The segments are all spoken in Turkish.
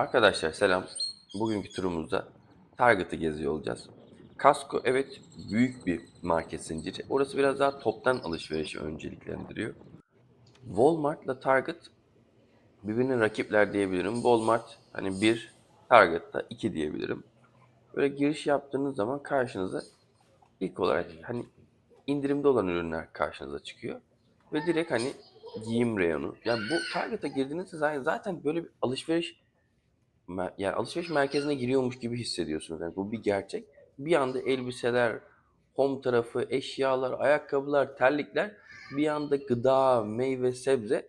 Arkadaşlar selam. Bugünkü turumuzda Target'ı geziyor olacağız. Costco evet büyük bir market zinciri. Orası biraz daha toptan alışverişi önceliklendiriyor. Walmart'la Target birbirine rakipler diyebilirim. Walmart hani bir, Target'ta iki diyebilirim. Böyle giriş yaptığınız zaman karşınıza ilk olarak hani indirimde olan ürünler karşınıza çıkıyor. Ve direkt hani giyim reyonu. Yani bu Target'a girdiğinizde zaten- böyle bir alışveriş yani alışveriş merkezine giriyormuş gibi hissediyorsunuz. Yani bu bir gerçek. Bir anda elbiseler, home tarafı, eşyalar, ayakkabılar, terlikler, bir anda gıda, meyve, sebze.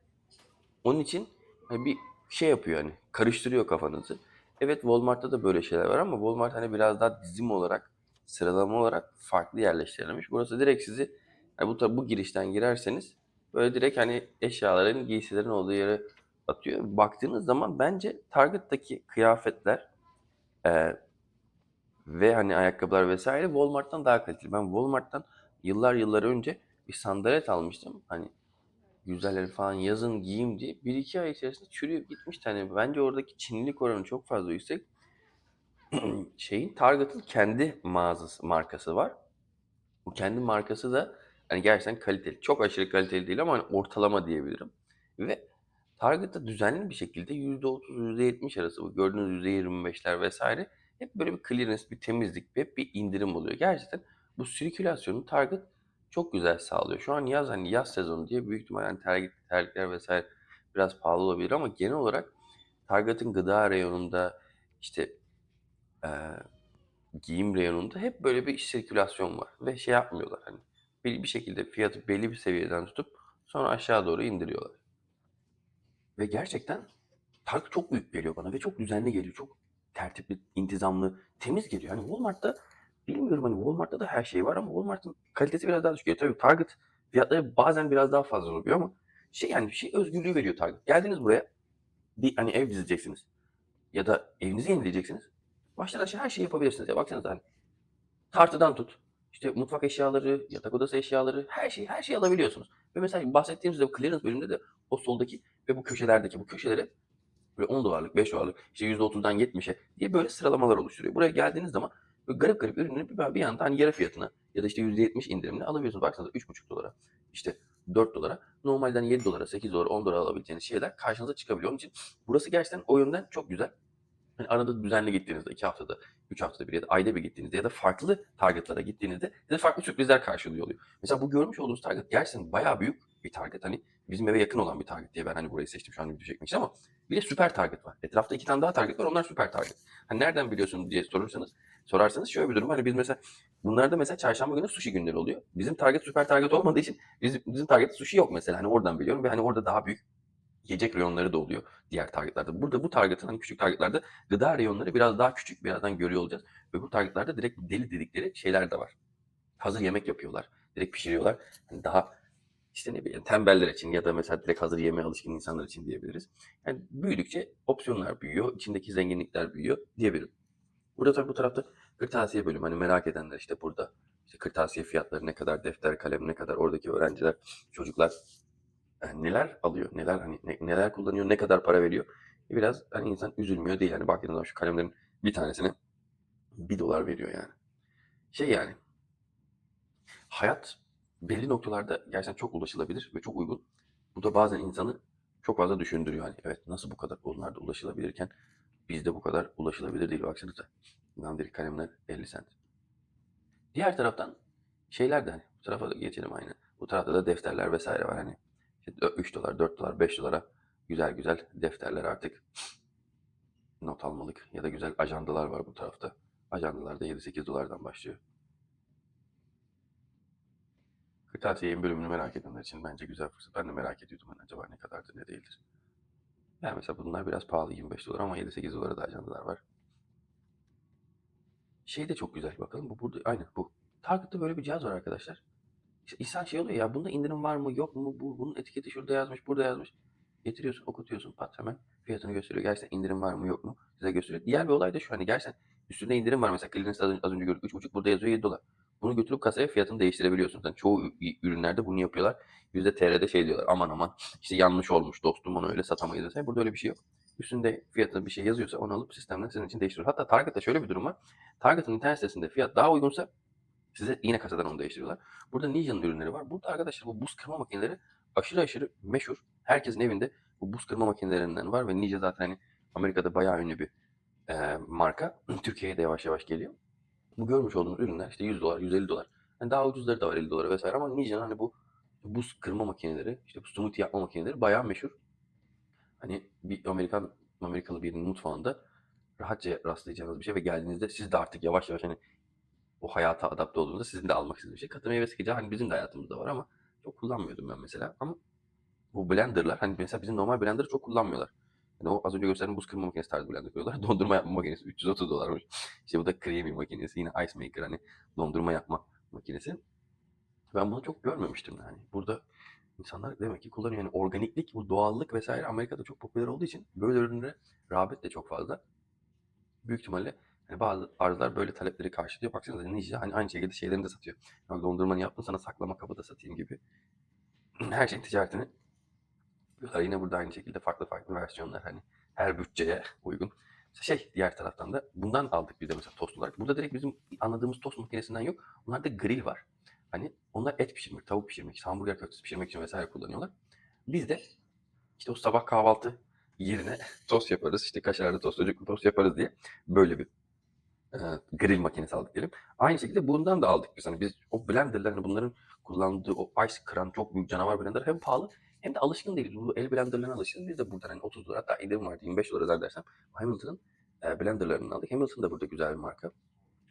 Onun için hani bir şey yapıyor hani karıştırıyor kafanızı. Evet Walmart'ta da böyle şeyler var ama Walmart hani biraz daha dizim olarak, sıralama olarak farklı yerleştirilmiş. Burası direkt sizi hani bu bu girişten girerseniz böyle direkt hani eşyaların, giysilerin olduğu yere atıyor. Baktığınız zaman bence Target'taki kıyafetler e, ve hani ayakkabılar vesaire Walmart'tan daha kaliteli. Ben Walmart'tan yıllar yıllar önce bir sandalet almıştım. Hani güzelleri falan yazın giyeyim diye. Bir iki ay içerisinde çürüyüp gitmiş tane. Bence oradaki Çinlilik oranı çok fazla yüksek. Şeyin Target'ın kendi mağazası, markası var. Bu kendi markası da hani gerçekten kaliteli. Çok aşırı kaliteli değil ama hani ortalama diyebilirim. Ve Target'ta düzenli bir şekilde %30, %70 arası bu gördüğünüz %25'ler vesaire hep böyle bir clearance, bir temizlik, hep bir indirim oluyor. Gerçekten bu sirkülasyonu Target çok güzel sağlıyor. Şu an yaz hani yaz sezonu diye büyük ihtimalle hani terlik, terlikler vesaire biraz pahalı olabilir ama genel olarak Target'ın gıda reyonunda işte eee giyim reyonunda hep böyle bir sirkülasyon var ve şey yapmıyorlar hani bir, bir şekilde fiyatı belli bir seviyeden tutup sonra aşağı doğru indiriyorlar. Ve gerçekten Target çok büyük geliyor bana ve çok düzenli geliyor. Çok tertipli, intizamlı, temiz geliyor. Hani Walmart'ta bilmiyorum hani Walmart'ta da her şey var ama Walmart'ın kalitesi biraz daha düşük. geliyor. Tabii Target fiyatları bazen biraz daha fazla oluyor ama şey yani bir şey özgürlüğü veriyor Target. Geldiniz buraya bir hani ev dizeceksiniz ya da evinizi yenileyeceksiniz. Baştan aşağı her şeyi yapabilirsiniz. Ya baksanıza hani tartıdan tut. işte mutfak eşyaları, yatak odası eşyaları, her şeyi her şeyi alabiliyorsunuz. Ve mesela bahsettiğimiz o clearance bölümünde de o soldaki ve bu köşelerdeki bu köşelere böyle 10 dolarlık, 5 dolarlık, işte %30'dan 70'e diye böyle sıralamalar oluşturuyor. Buraya geldiğiniz zaman böyle garip garip ürünleri bir, bir anda hani yarı fiyatına ya da işte %70 indirimle alabiliyorsunuz. Baksanıza 3,5 dolara, işte 4 dolara, normalden 7 dolara, 8 dolara, 10 dolara alabileceğiniz şeyler karşınıza çıkabiliyor. Onun için burası gerçekten o yönden çok güzel. Hani arada düzenli gittiğinizde, 2 haftada, 3 haftada bir ya da ayda bir gittiğinizde ya da farklı targetlara gittiğinizde size farklı sürprizler karşılıyor oluyor. Mesela bu görmüş olduğunuz target gerçekten bayağı büyük bir target. Hani bizim eve yakın olan bir target diye ben hani burayı seçtim şu an video çekmek için ama bir de süper target var. Etrafta iki tane daha target var. Onlar süper target. Hani nereden biliyorsunuz diye sorursanız sorarsanız şöyle bir durum var. Hani biz mesela bunlarda mesela çarşamba günü sushi günleri oluyor. Bizim target süper target olmadığı için bizim, bizim target sushi yok mesela. Hani oradan biliyorum ve hani orada daha büyük yiyecek reyonları da oluyor diğer targetlerde. Burada bu targetın hani küçük targetlerde gıda reyonları biraz daha küçük birazdan görüyor olacağız. Ve bu targetlerde direkt deli dedikleri şeyler de var. Hazır yemek yapıyorlar. Direkt pişiriyorlar. Hani daha işte ne bileyim tembeller için ya da mesela direkt hazır yemeğe alışkın insanlar için diyebiliriz. Yani büyüdükçe opsiyonlar büyüyor, içindeki zenginlikler büyüyor diyebilirim. Burada tabii bu tarafta kırtasiye bölümü hani merak edenler işte burada işte kırtasiye fiyatları ne kadar, defter, kalem ne kadar, oradaki öğrenciler, çocuklar yani neler alıyor, neler hani ne- neler kullanıyor, ne kadar para veriyor. Biraz hani insan üzülmüyor değil. Yani baktığınız zaman şu kalemlerin bir tanesine bir dolar veriyor yani. Şey yani hayat belli noktalarda gerçekten çok ulaşılabilir ve çok uygun. Bu da bazen insanı çok fazla düşündürüyor. Hani evet nasıl bu kadar onlarda ulaşılabilirken bizde bu kadar ulaşılabilir değil. Baksanıza. Dandirik kalemler 50 sent. Diğer taraftan şeyler de hani bu tarafa da geçelim aynı. Bu tarafta da defterler vesaire var hani. İşte 3 dolar, 4 dolar, 5 dolara güzel güzel defterler artık not almalık ya da güzel ajandalar var bu tarafta. Ajandalar da 7-8 dolardan başlıyor. Kırtasiye'nin bölümünü merak edenler için bence güzel fırsat. Ben de merak ediyordum hani acaba ne kadardır ne değildir. Yani mesela bunlar biraz pahalı 25 dolar ama 7-8 dolara da ajandalar var. Şey de çok güzel bakalım. Bu burada aynı bu. Target'ta böyle bir cihaz var arkadaşlar. İşte insan şey oluyor ya bunda indirim var mı yok mu bu bunun etiketi şurada yazmış burada yazmış. Getiriyorsun okutuyorsun pat hemen fiyatını gösteriyor. Gerçekten indirim var mı yok mu size gösteriyor. Diğer bir olay da şu hani gerçekten üstünde indirim var mesela clearance az önce gördük 3.5 burada yazıyor 7 dolar. Bunu götürüp kasaya fiyatını değiştirebiliyorsunuz. Yani çoğu ürünlerde bunu yapıyorlar. Yüzde TR'de şey diyorlar aman aman işte yanlış olmuş dostum onu öyle satamayız. vesaire. Burada öyle bir şey yok. üstünde fiyatı bir şey yazıyorsa onu alıp sistemden sizin için değiştiriyor. Hatta Target'ta şöyle bir durum var. Target'ın internet sitesinde fiyat daha uygunsa size yine kasadan onu değiştiriyorlar. Burada Ninja'nın ürünleri var. Burada arkadaşlar bu buz kırma makineleri aşırı aşırı meşhur. Herkesin evinde bu buz kırma makinelerinden var ve Ninja zaten hani Amerika'da bayağı ünlü bir e, marka. Türkiye'ye de yavaş yavaş geliyor. Bu görmüş olduğunuz ürünler işte 100 dolar, 150 dolar. Yani daha ucuzları da var 50 dolara vesaire ama Ninja'nın hani bu buz kırma makineleri, işte bu smoothie yapma makineleri bayağı meşhur. Hani bir Amerikan Amerikalı birinin mutfağında rahatça rastlayacağınız bir şey ve geldiğinizde siz de artık yavaş yavaş hani o hayata adapte olduğunuzda sizin de almak istediğiniz bir şey. Katı meyve sıkacağı hani bizim de hayatımızda var ama çok kullanmıyordum ben mesela. Ama bu blenderlar hani mesela bizim normal blenderı çok kullanmıyorlar. Yani o az önce gösterdiğim buz kırma makinesi tarzı blender koyuyorlar. Dondurma yapma makinesi 330 dolarmış. İşte bu da creamy makinesi. Yine ice maker hani dondurma yapma makinesi. Ben bunu çok görmemiştim yani. Burada insanlar demek ki kullanıyor. Yani organiklik, bu doğallık vesaire Amerika'da çok popüler olduğu için böyle ürünlere rağbet de çok fazla. Büyük ihtimalle hani bazı arzlar böyle talepleri karşılıyor. Baksanıza Ninja hani aynı şekilde şeylerini de satıyor. Yani dondurmanı yaptın sana saklama kabı da satayım gibi. Her şeyin ticaretini yapıyorlar. Yine burada aynı şekilde farklı farklı versiyonlar hani her bütçeye uygun. Şey diğer taraftan da bundan aldık bir de mesela tost olarak. Burada direkt bizim anladığımız tost makinesinden yok. Bunlarda grill var. Hani onlar et pişirmek, tavuk pişirmek, hamburger köftesi pişirmek için vesaire kullanıyorlar. Biz de işte o sabah kahvaltı yerine tost yaparız. işte kaşarlı tost, sucuklu tost yaparız diye böyle bir e, grill makinesi aldık diyelim. Aynı şekilde bundan da aldık biz. Hani biz o blenderlar, bunların kullandığı o ice kıran çok büyük canavar blender hem pahalı hem de alışkın değiliz. Bu el blenderlarına alışkınız. Biz de buradan hani 30 dolar hatta indirim vardı 25 dolar özel dersem Hamilton'ın e, blenderlarını aldık. Hamilton da burada güzel bir marka.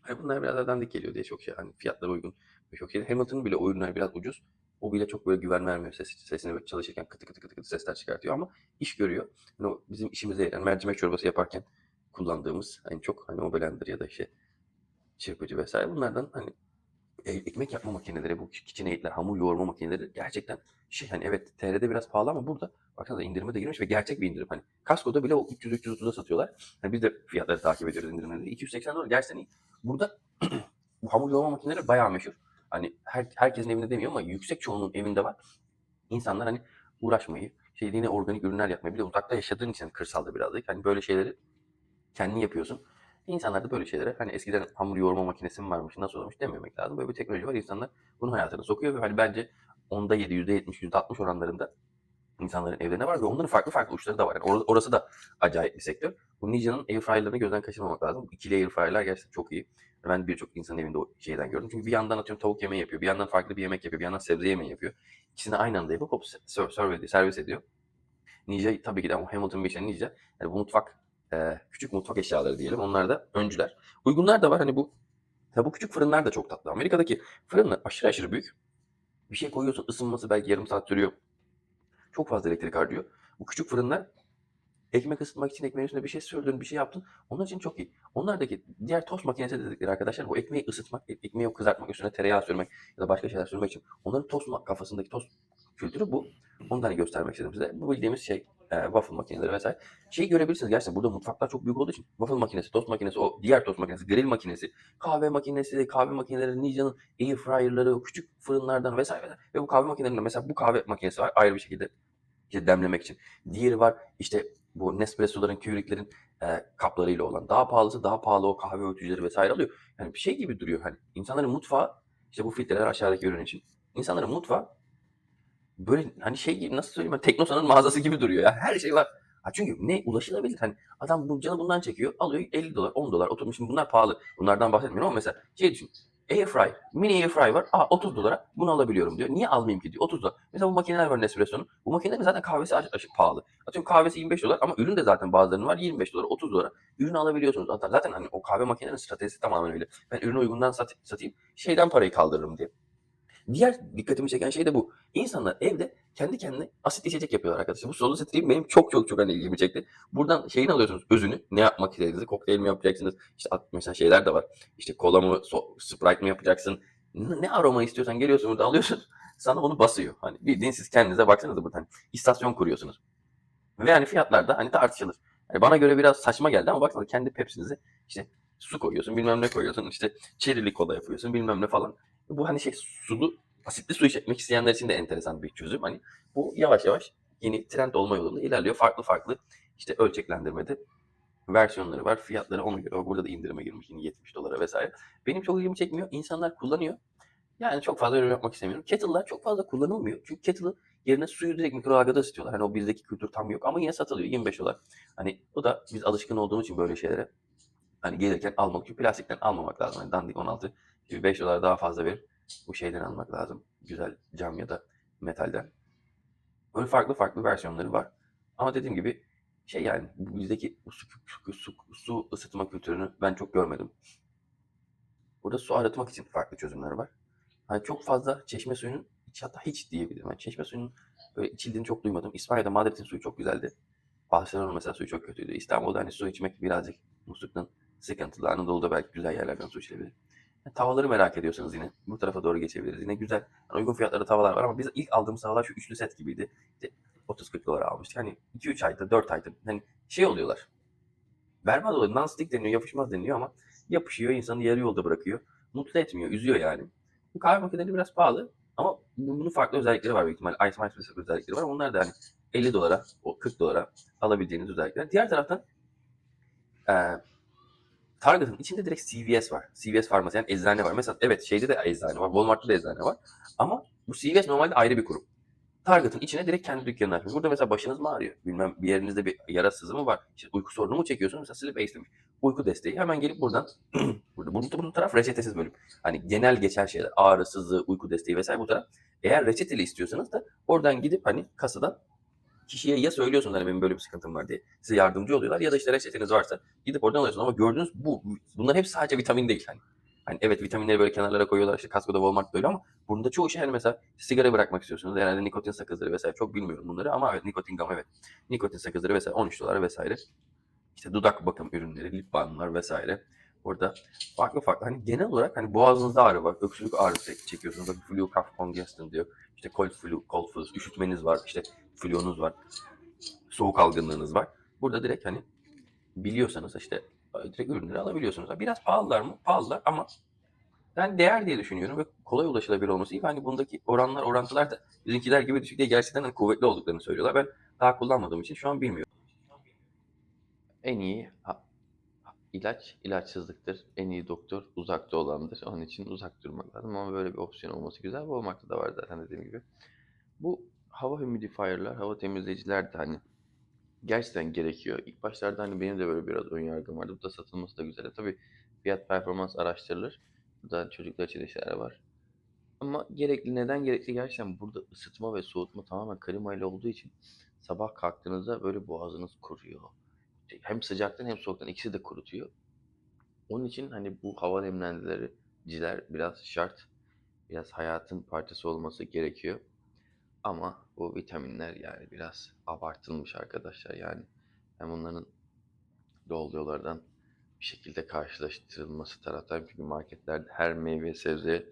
Hani bunlar biraz dandik geliyor diye çok şey hani fiyatları uygun çok şey. Hamilton'ın bile o ürünler biraz ucuz. O bile çok böyle güven vermiyor ses, sesini böyle çalışırken kıtı kıtı kıtı kıtı sesler çıkartıyor ama iş görüyor. Yani o bizim işimize yarayan mercimek çorbası yaparken kullandığımız hani çok hani o blender ya da işte çırpıcı vesaire bunlardan hani ekmek yapma makineleri, bu KitchenAid'ler, hamur yoğurma makineleri gerçekten şey hani evet TR'de biraz pahalı ama burada baksanıza indirime de girmiş ve gerçek bir indirim. Hani Costco'da bile o 300-330'a satıyorlar. Hani biz de fiyatları takip ediyoruz indirimleri. 280 dolar gerçekten iyi. Burada bu hamur yoğurma makineleri bayağı meşhur. Hani her, herkesin evinde demiyor ama yüksek çoğunun evinde var. İnsanlar hani uğraşmayı, şey yine organik ürünler yapmayı bir de uzakta yaşadığın için kırsalda birazcık hani böyle şeyleri kendin yapıyorsun. İnsanlar da böyle şeylere hani eskiden hamur yoğurma makinesi mi varmış nasıl olmuş dememek lazım. Böyle bir teknoloji var. İnsanlar bunu hayatına sokuyor ve hani bence onda 7, %70, %60 oranlarında insanların evlerine var ve onların farklı farklı uçları da var. Yani or- orası da acayip bir sektör. Bu Ninja'nın airfryer'larını gözden kaçırmamak lazım. İkili airfryer'lar gerçekten çok iyi. Ben birçok insanın evinde o şeyden gördüm. Çünkü bir yandan atıyorum tavuk yemeği yapıyor, bir yandan farklı bir yemek yapıyor, bir yandan sebze yemeği yapıyor. İkisini aynı anda yapıp hop servis ediyor. Servis ediyor. Ninja tabii ki de Hamilton Beach'e Ninja. Yani bu mutfak, e, küçük mutfak eşyaları diyelim. Onlar da öncüler. Uygunlar da var. Hani bu Tabi bu küçük fırınlar da çok tatlı. Amerika'daki fırınlar aşırı aşırı büyük. Bir şey koyuyorsun ısınması belki yarım saat sürüyor. Çok fazla elektrik harcıyor. Bu küçük fırınlar ekmek ısıtmak için ekmeğin üstüne bir şey sürdün, bir şey yaptın. Onun için çok iyi. Onlardaki diğer tost makinesi dedikleri arkadaşlar bu ekmeği ısıtmak, ekmeği kızartmak, üstüne tereyağı sürmek ya da başka şeyler sürmek için. Onların tost kafasındaki tost kültürü bu. Onu da hani göstermek istedim size. Bu bildiğimiz şey e, waffle makineleri vesaire. Şeyi görebilirsiniz gerçekten burada mutfaklar çok büyük olduğu için waffle makinesi, tost makinesi, o diğer tost makinesi, grill makinesi, kahve makinesi, kahve makineleri, Ninja'nın air fryer'ları, küçük fırınlardan vesaire. Ve bu kahve makinelerinde mesela bu kahve makinesi var ayrı bir şekilde işte demlemek için. Diğeri var işte bu Nespresso'ların, Keurig'lerin e, kaplarıyla olan. Daha pahalısı daha pahalı o kahve öğütücüleri vesaire alıyor. Yani bir şey gibi duruyor hani. İnsanların mutfağı işte bu filtreler aşağıdaki ürün için. İnsanların mutfağı böyle hani şey gibi nasıl söyleyeyim ben Teknosa'nın mağazası gibi duruyor ya. Her şey var. Ha çünkü ne ulaşılabilir hani adam bu canı bundan çekiyor alıyor 50 dolar 10 dolar oturmuş şimdi bunlar pahalı bunlardan bahsetmiyorum ama mesela şey düşün Airfry, mini airfry var. Aa 30 dolara bunu alabiliyorum diyor. Niye almayayım ki diyor. 30 dolar. Mesela bu makineler var Nespresso'nun. Bu makinelerin zaten kahvesi aşık, aşık pahalı. Atıyorum kahvesi 25 dolar ama ürün de zaten bazılarının var 25 dolar, 30 dolara. Ürünü alabiliyorsunuz. Hatta zaten hani o kahve makinelerinin stratejisi tamamen öyle. Ben ürünü uygundan sat, satayım. Şeyden parayı kaldırırım diye. Diğer dikkatimi çeken şey de bu. İnsanlar evde kendi kendine asit içecek yapıyorlar arkadaşlar. Bu solo stream benim çok çok çok hani ilgimi çekti. Buradan şeyini alıyorsunuz özünü. Ne yapmak istediğinizi. Kokteyl mi yapacaksınız? İşte mesela şeyler de var. İşte kola mı, so, sprite mi yapacaksın? Ne, aroma istiyorsan geliyorsun burada alıyorsun. Sana onu basıyor. Hani bildiğin siz kendinize baksanıza buradan. istasyon kuruyorsunuz. Ve hani fiyatlar da hani tartışılır. Yani bana göre biraz saçma geldi ama baksanıza kendi pepsinizi işte su koyuyorsun bilmem ne koyuyorsun işte çerili kola yapıyorsun bilmem ne falan. Bu hani şey sulu asitli su içmek isteyenler için de enteresan bir çözüm. Hani bu yavaş yavaş yeni trend olma yolunda ilerliyor. Farklı farklı işte ölçeklendirmede versiyonları var. Fiyatları ona göre. Burada da indirime girmiş yine 70 dolara vesaire. Benim çok ilgimi çekmiyor. İnsanlar kullanıyor. Yani çok fazla yorum yapmak istemiyorum. Kettle'lar çok fazla kullanılmıyor. Çünkü kettle'ı yerine suyu direkt mikrodalgada ısıtıyorlar. Hani o bizdeki kültür tam yok ama yine satılıyor 25 dolar. Hani bu da biz alışkın olduğumuz için böyle şeylere hani gelirken almak için plastikten almamak lazım. Hani dandik 16 5 dolar daha fazla verip bu şeyden almak lazım. Güzel cam ya da metalden. Böyle farklı farklı versiyonları var. Ama dediğim gibi şey yani bizdeki su, su, su, su ısıtma kültürünü ben çok görmedim. Burada su arıtmak için farklı çözümler var. Hani çok fazla çeşme suyunun hiç hatta hiç diyebilirim. Yani çeşme suyunun böyle içildiğini çok duymadım. İspanya'da Madrid'in suyu çok güzeldi. Barcelona mesela suyu çok kötüydü. İstanbul'da hani su içmek birazcık musluktan sıkıntılı. Anadolu'da belki güzel yerlerden su içilebilir. Yani tavaları merak ediyorsanız yine bu tarafa doğru geçebiliriz. Yine güzel yani uygun fiyatlarda tavalar var ama biz ilk aldığımız tavalar şu üçlü set gibiydi. İşte 30-40 dolara almıştık. Hani 2-3 ayda 4 ayda hani şey oluyorlar. Berbat oluyor. Non-stick deniyor, yapışmaz deniyor ama yapışıyor, insanı yarı yolda bırakıyor. Mutlu etmiyor, üzüyor yani. Bu kahve makineleri biraz pahalı ama bunun farklı özellikleri var büyük ihtimalle. Ice Mice mesela özellikleri var. Onlar da hani 50 dolara, o 40 dolara alabileceğiniz özellikler. Diğer taraftan eee Target'ın içinde direkt CVS var. CVS farmasi yani eczane var. Mesela evet şeyde de eczane var. Walmart'ta da eczane var. Ama bu CVS normalde ayrı bir kurum. Target'ın içine direkt kendi dükkanını açmış. Burada mesela başınız mı ağrıyor? Bilmem bir yerinizde bir yara sızı mı var? İşte uyku sorunu mu çekiyorsunuz? Mesela Sleep Ace demiş. Uyku desteği. Hemen gelip buradan burada bu, bu taraf reçetesiz bölüm. Hani genel geçer şeyler. Ağrı, sızı, uyku desteği vesaire bu taraf. Eğer reçeteli istiyorsanız da oradan gidip hani kasadan kişiye ya söylüyorsunuz hani benim böyle bir sıkıntım var diye size yardımcı oluyorlar ya da işte reçeteniz varsa gidip oradan alıyorsunuz. Ama gördüğünüz bu bunlar hep sadece vitamin değil hani. Hani evet vitaminleri böyle kenarlara koyuyorlar işte Costco'da Walmart böyle ama bunda çoğu şey hani mesela sigara bırakmak istiyorsunuz herhalde nikotin sakızları vesaire çok bilmiyorum bunları ama evet nikotin gam evet. Nikotin sakızları vesaire 13 dolar vesaire. İşte dudak bakım ürünleri lip balmlar vesaire Orada farklı farklı hani genel olarak hani boğazınızda ağrı var, öksürük ağrısı çekiyorsunuz. Bak flu, cough, congestion diyor. İşte cold flu, cold flu, üşütmeniz var, işte flunuz var, soğuk algınlığınız var. Burada direkt hani biliyorsanız işte direkt ürünleri alabiliyorsunuz. Biraz pahalılar mı? Pahalılar ama ben değer diye düşünüyorum ve kolay ulaşılabilir olması iyi. Hani bundaki oranlar, orantılar da bizimkiler gibi düşük değil. Gerçekten hani kuvvetli olduklarını söylüyorlar. Ben daha kullanmadığım için şu an bilmiyorum. En iyi ilaç ilaçsızlıktır. En iyi doktor uzakta olandır. Onun için uzak durmak lazım ama böyle bir opsiyon olması güzel. Bu olmakta da var zaten dediğim gibi. Bu hava humidifier'lar, hava temizleyiciler de hani gerçekten gerekiyor. İlk başlarda hani benim de böyle biraz ön yargım vardı. Bu da satılması da güzel. Tabii fiyat performans araştırılır. Burada çocuklar için de şeyler var. Ama gerekli neden gerekli gerçekten burada ısıtma ve soğutma tamamen klima ile olduğu için sabah kalktığınızda böyle boğazınız kuruyor. Hem sıcaktan hem soğuktan ikisi de kurutuyor. Onun için hani bu hava nemlendiriciler biraz şart. Biraz hayatın parçası olması gerekiyor. Ama bu vitaminler yani biraz abartılmış arkadaşlar yani. Ben bunların doğal bir şekilde karşılaştırılması taraftayım. Çünkü marketlerde her meyve sebzeye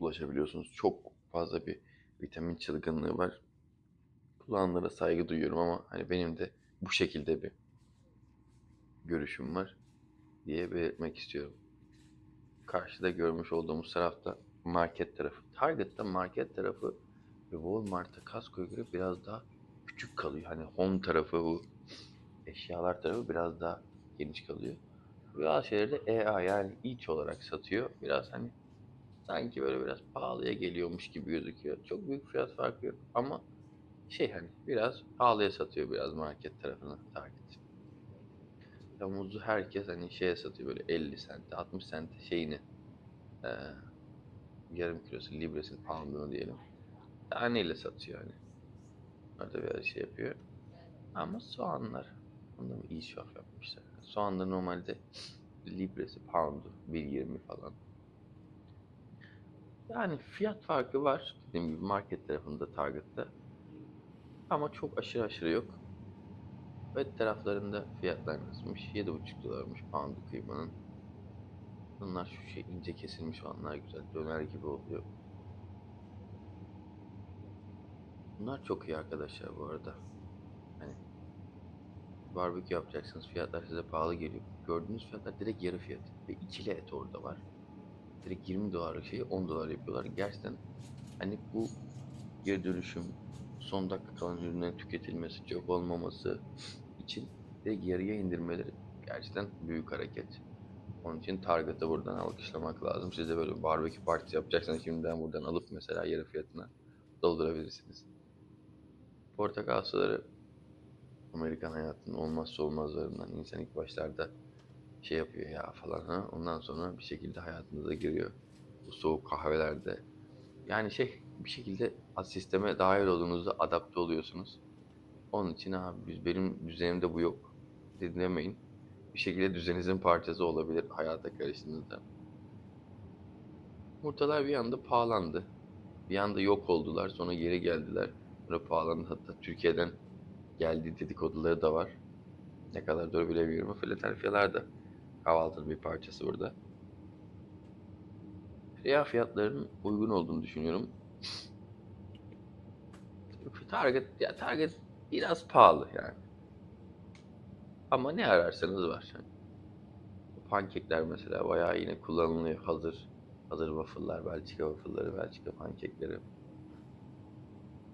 ulaşabiliyorsunuz. Çok fazla bir vitamin çılgınlığı var. Kullananlara saygı duyuyorum ama hani benim de bu şekilde bir görüşüm var diye belirtmek istiyorum. Karşıda görmüş olduğumuz tarafta market tarafı. Target'ta market tarafı ve Walmart'ta Costco'ya göre biraz daha küçük kalıyor. Hani home tarafı bu eşyalar tarafı biraz daha geniş kalıyor. Bazı şeyleri de EA yani iç olarak satıyor. Biraz hani sanki böyle biraz pahalıya geliyormuş gibi gözüküyor. Çok büyük fiyat farkı yok ama şey hani biraz pahalıya satıyor biraz market tarafına Target. Ya muzu herkes hani şeye satıyor böyle 50 sente 60 sente şeyini eee yarım kilosu libresini poundunu diyelim taneyle satıyor hani. Orada biraz şey yapıyor. Ama soğanlar mı iyi şaf yapmışlar. Soğanlar normalde libresi poundu 1.20 falan. Yani fiyat farkı var. Dediğim gibi market tarafında Target'ta. Ama çok aşırı aşırı yok. Web taraflarında fiyatlar nasılmış? 7,5 dolarmış poundu kıymanın. Bunlar şu şey ince kesilmiş olanlar güzel. Döner gibi oluyor. Bunlar çok iyi arkadaşlar bu arada. Hani barbekü yapacaksınız fiyatlar size pahalı geliyor. Gördüğünüz fiyatlar direkt yarı fiyat. Ve ikili et orada var. Direkt 20 dolarlık şeyi 10 dolar yapıyorlar. Gerçekten hani bu geri dönüşüm son dakika kalan ürünlerin tüketilmesi, çöp olmaması için direkt yarıya indirmeleri gerçekten büyük hareket. Onun için Target'ı buradan alkışlamak lazım. Siz de böyle barbekü partisi yapacaksanız şimdiden buradan alıp mesela yarı fiyatına doldurabilirsiniz. Portakal suları Amerikan hayatının olmazsa olmazlarından. İnsan ilk başlarda şey yapıyor ya falan ha. Ondan sonra bir şekilde hayatınıza giriyor. Bu soğuk kahvelerde. Yani şey bir şekilde sisteme dahil olduğunuzda adapte oluyorsunuz. Onun için abi biz benim düzenimde bu yok dinlemeyin. Bir şekilde düzeninizin parçası olabilir hayata karıştığınızda. Yumurtalar bir anda pahalandı. Bir anda yok oldular. Sonra geri geldiler. Sonra pahalandı. Hatta Türkiye'den geldiği dedikoduları da var. Ne kadar doğru bilemiyorum. Philadelphia'lar da kahvaltının bir parçası burada. Riyal fiyatlarının uygun olduğunu düşünüyorum. Target, ya Target biraz pahalı yani. Ama ne ararsanız var. Yani. Pankekler mesela bayağı yine kullanılıyor. Hazır hazır waffle'lar, Belçika waffle'ları, Belçika pankekleri.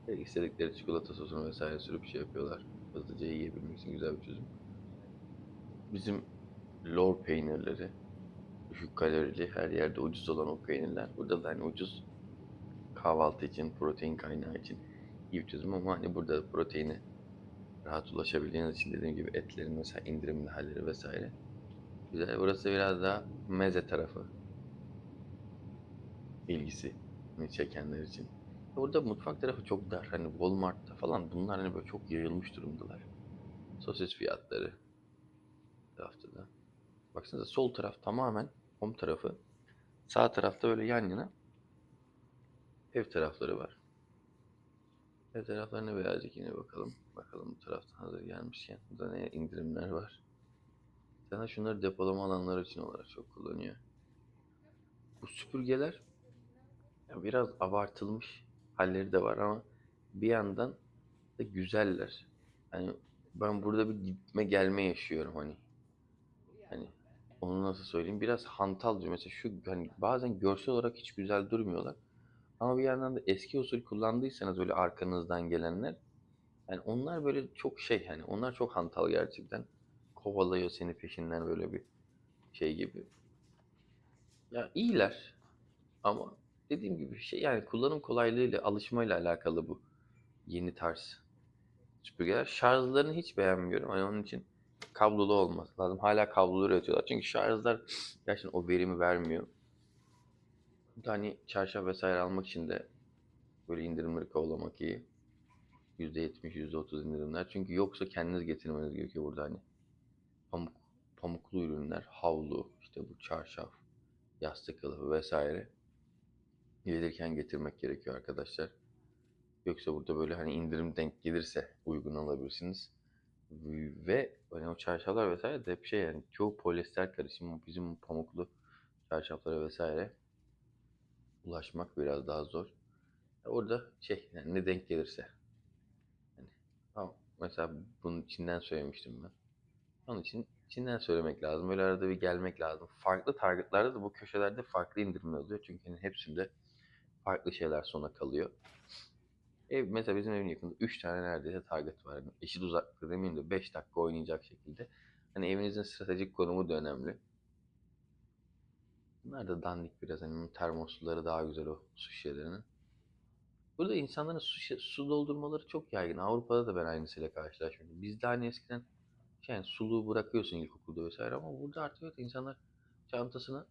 İstedikleri çikolata sosunu vesaire sürüp şey yapıyorlar. Hızlıca yiyebilmek için güzel bir çözüm. Bizim lor peynirleri düşük kalorili her yerde ucuz olan o peynirler. Burada da hani ucuz kahvaltı için, protein kaynağı için iyi çözüm ama hani burada proteini rahat ulaşabildiğiniz için dediğim gibi etlerin mesela indirimli halleri vesaire. Güzel. Burası biraz daha meze tarafı. ilgisi çekenler için. Burada mutfak tarafı çok dar. Hani Walmart'ta falan bunlar hani böyle çok yayılmış durumdalar. Sosis fiyatları tarafta da. Baksanıza sol taraf tamamen home tarafı. Sağ tarafta böyle yan yana ev tarafları var. Ev taraflarına birazcık yine bakalım. Bakalım bu taraftan hazır gelmişken. Burada ne indirimler var. Sana şunları depolama alanları için olarak çok kullanıyor. Bu süpürgeler biraz abartılmış halleri de var ama bir yandan da güzeller. Yani ben burada bir gitme gelme yaşıyorum. Hani onu nasıl söyleyeyim? Biraz hantalca mesela şu hani bazen görsel olarak hiç güzel durmuyorlar. Ama bir yandan da eski usul kullandıysanız öyle arkanızdan gelenler yani onlar böyle çok şey hani onlar çok hantal gerçekten. Kovalıyor seni peşinden böyle bir şey gibi. Ya iyiler ama dediğim gibi şey yani kullanım kolaylığıyla alışmayla alakalı bu yeni tarz süpürgeler. Şarjlarını hiç beğenmiyorum. Hani onun için kablolu olması lazım. Hala kablolu üretiyorlar. Çünkü şarjlar gerçekten o verimi vermiyor. Bir de çarşaf vesaire almak için de böyle indirimleri kovalamak iyi. %70, %30 indirimler. Çünkü yoksa kendiniz getirmeniz gerekiyor burada hani. Pamuk, pamuklu ürünler, havlu, işte bu çarşaf, yastık kılıfı vesaire. Gelirken getirmek gerekiyor arkadaşlar. Yoksa burada böyle hani indirim denk gelirse uygun alabilirsiniz. Ve hani o çarşaflar vesaire de hep şey yani çoğu polyester karışımı bizim pamuklu çarşaflara vesaire ulaşmak biraz daha zor. Orada şey yani ne denk gelirse. Yani, tamam. Mesela bunun içinden söylemiştim ben. Onun için içinden söylemek lazım. Böyle arada bir gelmek lazım. Farklı targetlarda da bu köşelerde farklı indirimler oluyor. Çünkü hani hepsinde farklı şeyler sona kalıyor. Ev, mesela bizim evin yakında 3 tane neredeyse target var. Yani eşit uzaklıkta demeyeyim de 5 dakika oynayacak şekilde. Hani evinizin stratejik konumu da önemli. Bunlar da dandik biraz. Hani termosları daha güzel o su şişelerinin. Burada insanların su, su doldurmaları çok yaygın. Avrupa'da da ben aynısıyla karşılaşmıştım. Bizde hani eskiden şey yani suluğu bırakıyorsun ilkokulda vesaire ama burada artık evet insanlar çantasına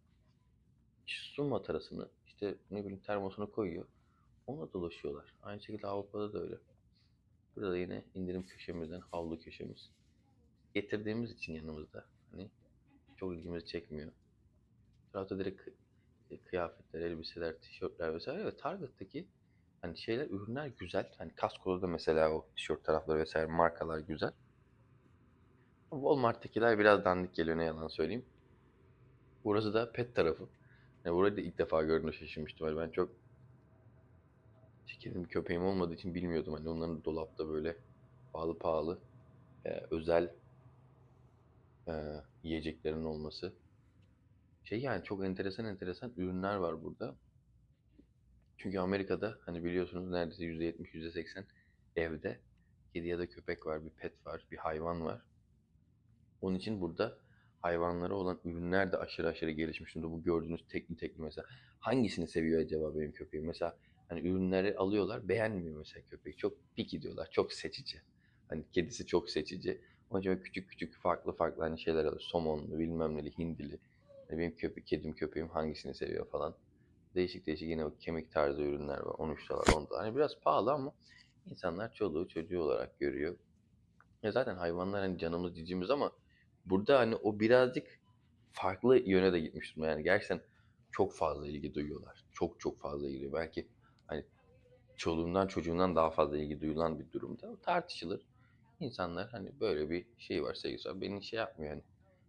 su matarasını işte ne bileyim termosunu koyuyor. Onunla dolaşıyorlar. Aynı şekilde Avrupa'da da öyle. Burada da yine indirim köşemizden havlu köşemiz. Getirdiğimiz için yanımızda hani çok ilgimizi çekmiyor. Tarafta direkt e, kıyafetler, elbiseler, tişörtler vesaire ve Target'taki hani şeyler, ürünler güzel. Hani Costco'da da mesela o tişört tarafları vesaire markalar güzel. Walmart'takiler biraz dandik geliyor ne yalan söyleyeyim. Burası da pet tarafı. Yani burayı da ilk defa gördüğümde şaşırmıştım. Hani ben çok kedim köpeğim olmadığı için bilmiyordum. Hani onların dolapta böyle pahalı pahalı e, özel e, yiyeceklerin olması. Şey yani çok enteresan enteresan ürünler var burada. Çünkü Amerika'da hani biliyorsunuz neredeyse %70, %80 evde. Kedi ya da köpek var, bir pet var, bir hayvan var. Onun için burada hayvanlara olan ürünler de aşırı aşırı gelişmiş durumda. Bu gördüğünüz tekli tekli mesela. Hangisini seviyor acaba benim köpeğim? Mesela hani ürünleri alıyorlar, beğenmiyor mesela köpek. Çok pik diyorlar, çok seçici. Hani kedisi çok seçici. Onun için küçük küçük farklı farklı hani şeyler alıyor. Somonlu, bilmem neli, hindili. Hani benim köpek, kedim köpeğim hangisini seviyor falan. Değişik değişik yine o kemik tarzı ürünler var. 13 dolar, 10 dolar. Hani biraz pahalı ama insanlar çoluğu çocuğu olarak görüyor. Ya zaten hayvanlar hani canımız cicimiz ama burada hani o birazcık farklı yöne de gitmiş durumda. Yani gerçekten çok fazla ilgi duyuyorlar. Çok çok fazla ilgi. Belki hani çoluğundan çocuğundan daha fazla ilgi duyulan bir durumda. O tartışılır. İnsanlar hani böyle bir şey var sevgisi var. Beni şey yapmıyor hani.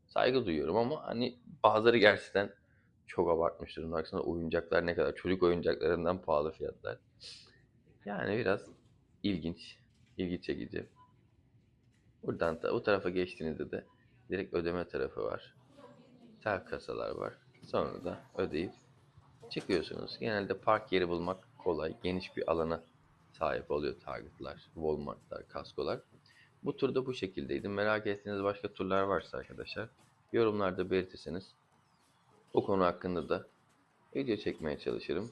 Saygı duyuyorum ama hani bazıları gerçekten çok abartmış durumda. Baksana oyuncaklar ne kadar. Çocuk oyuncaklarından pahalı fiyatlar. Yani biraz ilginç, ilgi çekici. Buradan da bu tarafa geçtiğinizde de direkt ödeme tarafı var. Tel kasalar var. Sonra da ödeyip çıkıyorsunuz. Genelde park yeri bulmak kolay. Geniş bir alana sahip oluyor Target'lar, Walmart'lar, Costco'lar. Bu turda bu şekildeydi. Merak ettiğiniz başka turlar varsa arkadaşlar yorumlarda belirtirseniz o konu hakkında da video çekmeye çalışırım.